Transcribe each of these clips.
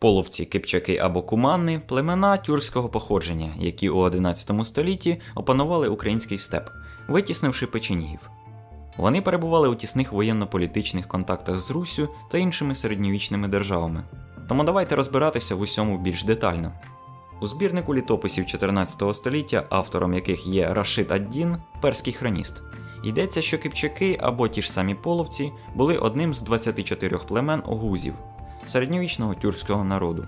Половці, кипчаки або кумани племена тюркського походження, які у 11 столітті опанували український степ, витіснивши печенігів. Вони перебували у тісних воєнно-політичних контактах з Руссю та іншими середньовічними державами. Тому давайте розбиратися в усьому більш детально. У збірнику літописів 14 століття, автором яких є Рашид Ад-Дін, перський хроніст, йдеться, що кипчаки або ті ж самі половці були одним з 24 племен огузів середньовічного тюркського народу.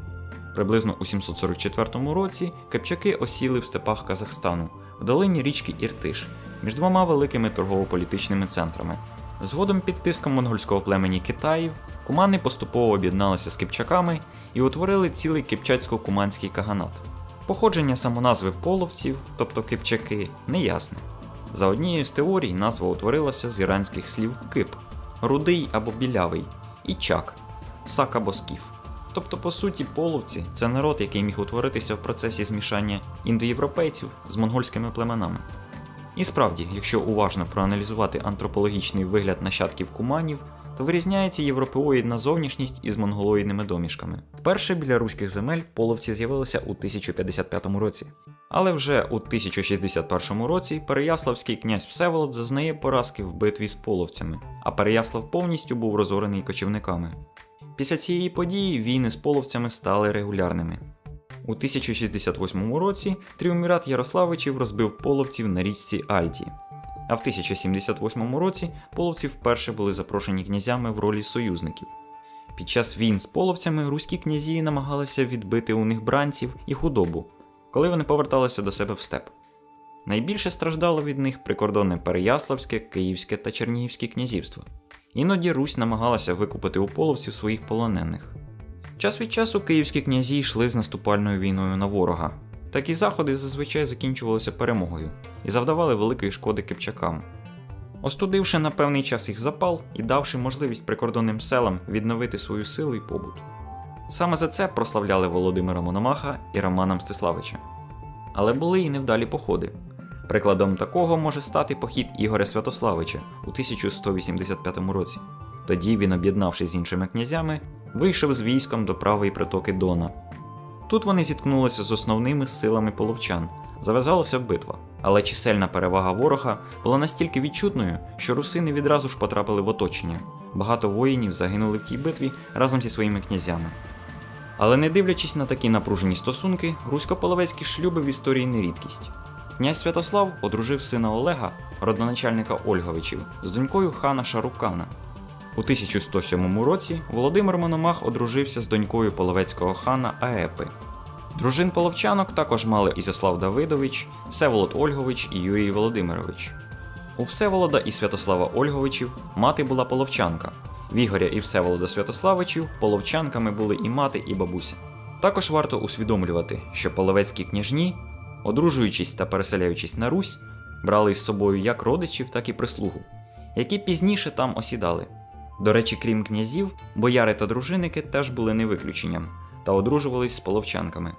Приблизно у 744 році кипчаки осіли в степах Казахстану, в долині річки Іртиш, між двома великими торгово-політичними центрами. Згодом під тиском монгольського племені Китаїв кумани поступово об'єдналися з кипчаками і утворили цілий кипчацько-куманський каганат. Походження самоназви половців, тобто кипчаки, неясне. За однією з теорій назва утворилася з іранських слів кип, рудий або білявий, і чак, сак або скіф. Тобто, по суті, половці це народ, який міг утворитися в процесі змішання індоєвропейців з монгольськими племенами. І справді, якщо уважно проаналізувати антропологічний вигляд нащадків куманів, то вирізняється європеоїдна зовнішність із монголоїдними домішками. Вперше біля руських земель половці з'явилися у 1055 році. Але вже у 1061 році Переяславський князь Всеволод зазнає поразки в битві з половцями, а Переяслав повністю був розорений кочівниками. Після цієї події війни з половцями стали регулярними. У 1068 році тріумвірат Ярославичів розбив половців на річці Альті. А в 1078 році половці вперше були запрошені князями в ролі союзників. Під час війн з половцями руські князі намагалися відбити у них бранців і худобу, коли вони поверталися до себе в степ. Найбільше страждало від них прикордонне Переяславське, Київське та Чернігівське князівство. Іноді Русь намагалася викупити у половців своїх полонених. Час від часу київські князі йшли з наступальною війною на ворога. Такі заходи зазвичай закінчувалися перемогою і завдавали великої шкоди кипчакам. Остудивши на певний час їх запал і давши можливість прикордонним селам відновити свою силу і побут. Саме за це прославляли Володимира Мономаха і Романа Мстиславича. Але були і невдалі походи. Прикладом такого може стати похід Ігоря Святославича у 1185 році. Тоді він, об'єднавшись з іншими князями, вийшов з військом до правої притоки Дона. Тут вони зіткнулися з основними силами половчан, зав'язалася битва. Але чисельна перевага ворога була настільки відчутною, що русини відразу ж потрапили в оточення. Багато воїнів загинули в тій битві разом зі своїми князями. Але не дивлячись на такі напружені стосунки, русько-половецькі шлюби в історії не рідкість. Князь Святослав одружив сина Олега, родоначальника Ольговичів, з донькою хана Шарукана. У 1107 році Володимир Мономах одружився з донькою половецького хана Аепи. Дружин половчанок також мали Ізяслав Давидович, Всеволод Ольгович і Юрій Володимирович. У Всеволода і Святослава Ольговичів мати була половчанка. В Ігоря і Всеволода Святославичів половчанками були і мати, і бабуся. Також варто усвідомлювати, що половецькі княжні, одружуючись та переселяючись на Русь, брали із собою як родичів, так і прислугу, які пізніше там осідали. До речі, крім князів, бояри та дружинники теж були не виключенням та одружувались з половчанками.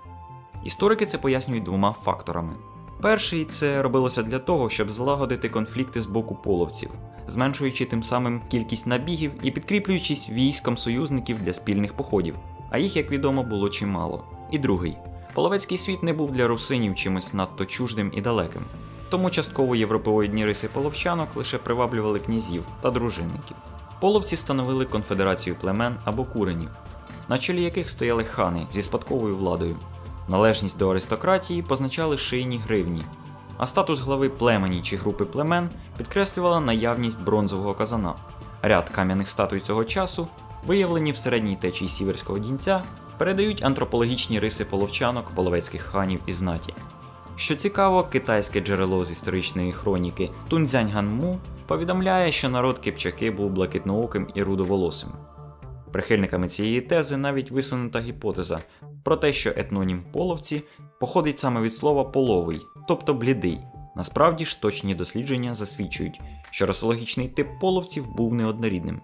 Історики це пояснюють двома факторами. Перший це робилося для того, щоб злагодити конфлікти з боку половців, зменшуючи тим самим кількість набігів і підкріплюючись військом союзників для спільних походів, а їх, як відомо, було чимало. І другий половецький світ не був для русинів чимось надто чуждим і далеким, тому частково європеоїдні риси половчанок лише приваблювали князів та дружинників. Половці становили конфедерацію племен або куренів, на чолі яких стояли хани зі спадковою владою. Належність до аристократії позначали шийні гривні, а статус глави племені чи групи племен підкреслювала наявність бронзового казана. Ряд кам'яних статуй цього часу, виявлені в середній течії сіверського дінця, передають антропологічні риси половчанок, половецьких ханів і знаті. Що цікаво, китайське джерело з історичної хроніки Тунцзянь Ганму повідомляє, що народ кипчаки був блакитнооким і рудоволосим. Прихильниками цієї тези навіть висунута гіпотеза про те, що етнонім половці походить саме від слова половий, тобто блідий. Насправді ж точні дослідження засвідчують, що расологічний тип половців був неоднорідним.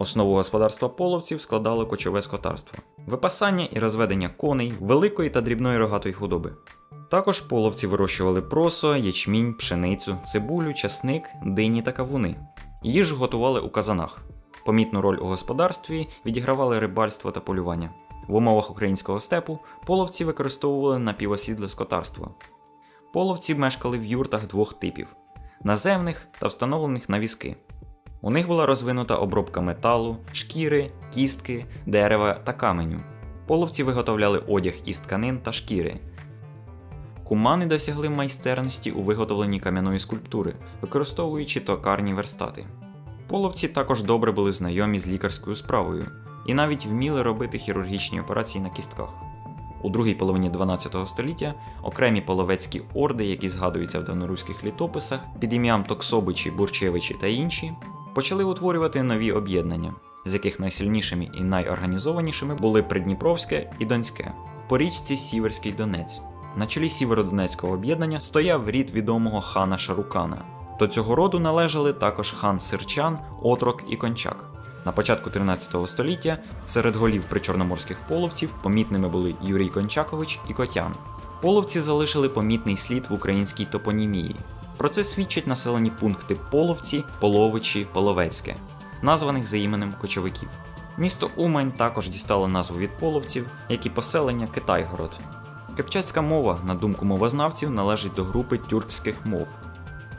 Основу господарства половців складало кочове скотарство, випасання і розведення коней, великої та дрібної рогатої худоби. Також половці вирощували просо, ячмінь, пшеницю, цибулю, часник, дині та кавуни. Їжу готували у казанах. Помітну роль у господарстві відігравали рибальство та полювання. В умовах українського степу половці використовували напівосідле скотарство. Половці мешкали в юртах двох типів наземних та встановлених на візки. У них була розвинута обробка металу, шкіри, кістки, дерева та каменю. Половці виготовляли одяг із тканин та шкіри. Кумани досягли майстерності у виготовленні кам'яної скульптури, використовуючи токарні верстати. Половці також добре були знайомі з лікарською справою і навіть вміли робити хірургічні операції на кістках. У другій половині 12 століття окремі половецькі орди, які згадуються в давноруських літописах під ім'ям Токсобичі, Бурчевичі та інші, почали утворювати нові об'єднання, з яких найсильнішими і найорганізованішими були Придніпровське і Донське. По річці Сіверський Донець. На чолі Сіверодонецького об'єднання стояв рід відомого хана Шарукана. До цього роду належали також хан Сирчан, Отрок і Кончак. На початку 13 століття серед голів причорноморських половців помітними були Юрій Кончакович і Котян. Половці залишили помітний слід в українській топонімії. Про це свідчать населені пункти Половці, Половичі, Половецьке, названих за іменем кочовиків. Місто Умань також дістало назву від половців, як і поселення Китайгород. Кипчацька мова, на думку мовознавців, належить до групи тюркських мов.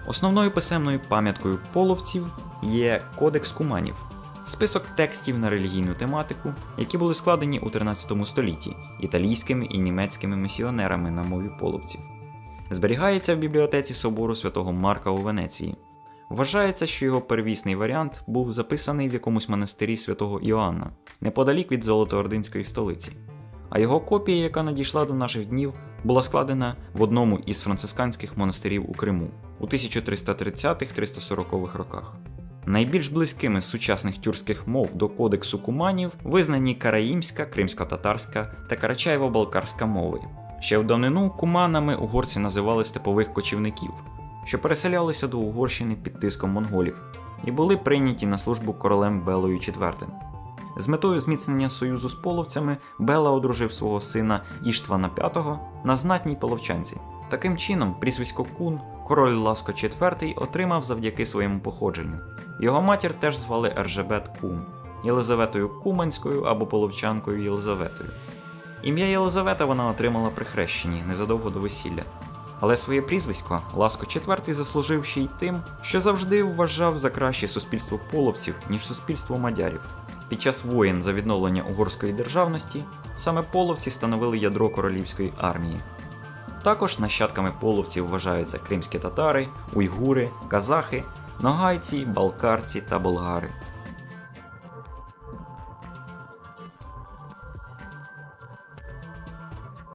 Основною писемною пам'яткою половців є Кодекс Куманів, список текстів на релігійну тематику, які були складені у 13 столітті італійськими і німецькими місіонерами на мові половців. Зберігається в бібліотеці собору святого Марка у Венеції. Вважається, що його первісний варіант був записаний в якомусь монастирі святого Іоанна, неподалік від Золотоординської столиці. А його копія, яка надійшла до наших днів, була складена в одному із францисканських монастирів у Криму у 1330-340 роках. Найбільш близькими з сучасних тюркських мов до кодексу куманів визнані караїмська, кримсько-татарська та карачаєво-балкарська мови. Ще в давнину куманами угорці називали степових кочівників, що переселялися до Угорщини під тиском монголів і були прийняті на службу королем Белою IV. З метою зміцнення союзу з половцями Бела одружив свого сина Іштвана V на знатній половчанці. Таким чином, прізвисько Кун король Ласко IV отримав завдяки своєму походженню. Його матір теж звали Ержебет Кум, Єлизаветою Куманською або половчанкою Єлизаветою. Ім'я Єлизавета вона отримала при хрещенні незадовго до весілля. Але своє прізвисько Ласко IV заслужив ще й тим, що завжди вважав за краще суспільство половців, ніж суспільство мадярів. Під час воєн за відновлення угорської державності саме половці становили ядро королівської армії. Також нащадками половців вважаються кримські татари, уйгури, казахи, ногайці, балкарці та болгари.